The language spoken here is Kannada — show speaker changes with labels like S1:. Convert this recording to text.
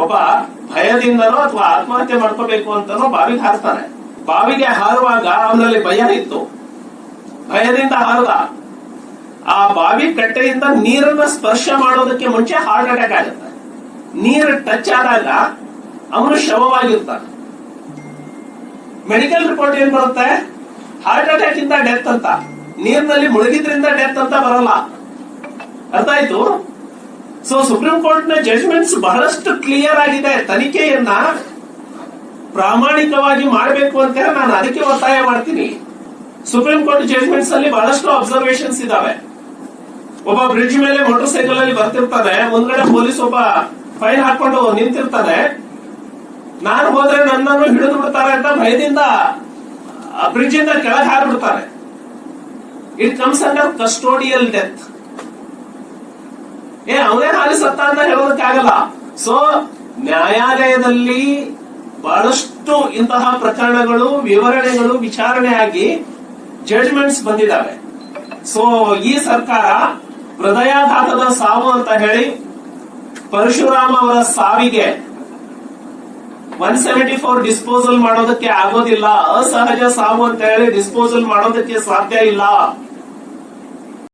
S1: ಒಬ್ಬ ಭಯದಿಂದನೋ ಅಥವಾ ಆತ್ಮಹತ್ಯೆ ಮಾಡ್ಕೋಬೇಕು ಅಂತನೋ ಬಾವಿಗೆ ಹಾರ್ತಾನೆ ಬಾವಿಗೆ ಹಾರುವಾಗ ಅವನಲ್ಲಿ ಭಯ ಇತ್ತು. ಭಯದಿಂದ ಹಾರದ ಆ ಬಾವಿ ಕಟ್ಟೆಯಿಂದ ನೀರನ್ನ ಸ್ಪರ್ಶ ಮಾಡೋದಕ್ಕೆ ಮುಂಚೆ ಹಾರ್ಟ್ ಅಟ್ಯಾಕ್ ಆಗುತ್ತೆ. ನೀರು ಟಚ್ ಆದಾಗ ಅವನು ಶವವಾಗಿರ್ತಾನೆ. ಮೆಡಿಕಲ್ ರಿಪೋರ್ಟ್ ಏನ್ ಬರುತ್ತೆ? ಹಾರ್ಟ್ ಅಟ್ಯಾಕ್ ಇಂದ ಡೆತ್ ಅಂತ. ನೀರಿನಲ್ಲಿ ಮುಳುಗಿದ್ರಿಂದ ಡೆತ್ ಅಂತ ಬರಲ್ಲ. ಅರ್ಥ ಆಯ್ತು? ಸೊ ಸುಪ್ರೀಂ ಕೋರ್ಟ್ನ ಜಡ್ಜ್ಮೆಂಟ್ಸ್ ಬಹಳಷ್ಟು ಕ್ಲಿಯರ್ ಆಗಿದೆ. ತನಿಖೆಯನ್ನ ಪ್ರಾಮಾಣಿಕವಾಗಿ ಮಾಡಬೇಕು ಅಂತ ನಾನು ಅದಕ್ಕೆ ಒತ್ತಾಯ ಮಾಡ್ತೀನಿ. ಸುಪ್ರೀಂ ಕೋರ್ಟ್ ಜಡ್ಜ್ಮೆಂಟ್ಸ್ ಅಲ್ಲಿ ಬಹಳಷ್ಟು ಅಬ್ಸರ್ವೇಷನ್ಸ್ ಇದಾವೆ. ಒಬ್ಬ ಬ್ರಿಡ್ಜ್ ಮೇಲೆ ಮೋಟರ್ ಸೈಕಲ್ ಅಲ್ಲಿ ಬರ್ತಿರ್ತಾನೆ. ಮುಂದ್ಗಡೆ ಪೊಲೀಸ್ ಒಬ್ಬ ಫೈನ್ ಹಾಕೊಂಡು ನಿಂತಿರ್ತಾನೆ. ನಾನು ಹೋದ್ರೆ ನನ್ನನ್ನು ಹಿಡಿದು ಬಿಡ್ತಾರೆ ಅಂತ ಭಯದಿಂದ ಬ್ರಿಡ್ಜ್ ಇಂದ ಕೆಳಗೆ ಹಾರ್ಬಿಡ್ತಾರೆ. It comes under custodial death ಏ ಅವನೇ ಹಾಲಿ ಸತ್ತ ಅಂತ ಹೇಳೋದಕ್ಕಾಗಲ್ಲ. ಸೊ ನ್ಯಾಯಾಲಯದಲ್ಲಿ ಬಹಳಷ್ಟು ಇಂತಹ ಪ್ರಕರಣಗಳು, ವಿವರಣೆಗಳು ವಿಚಾರಣೆ ಆಗಿ ಜಡ್ಜ್ಮೆಂಟ್ಸ್ ಬಂದಿದ್ದಾವೆ. ಸೊ ಈ ಸರ್ಕಾರ ಹೃದಯಾಘಾತದ ಸಾವು ಅಂತ ಹೇಳಿ ಪರಶುರಾಮ ಅವರ ಸಾವಿಗೆ ಒನ್ ಸೆವೆಂಟಿ ಫೋರ್ ಡಿಸ್ಪೋಸಲ್ ಮಾಡೋದಕ್ಕೆ ಆಗೋದಿಲ್ಲ, ಅಸಹಜ ಸಾವು ಅಂತ ಹೇಳಿ ಡಿಸ್ಪೋಸಲ್ ಮಾಡೋದಕ್ಕೆ ಸಾಧ್ಯ ಇಲ್ಲ.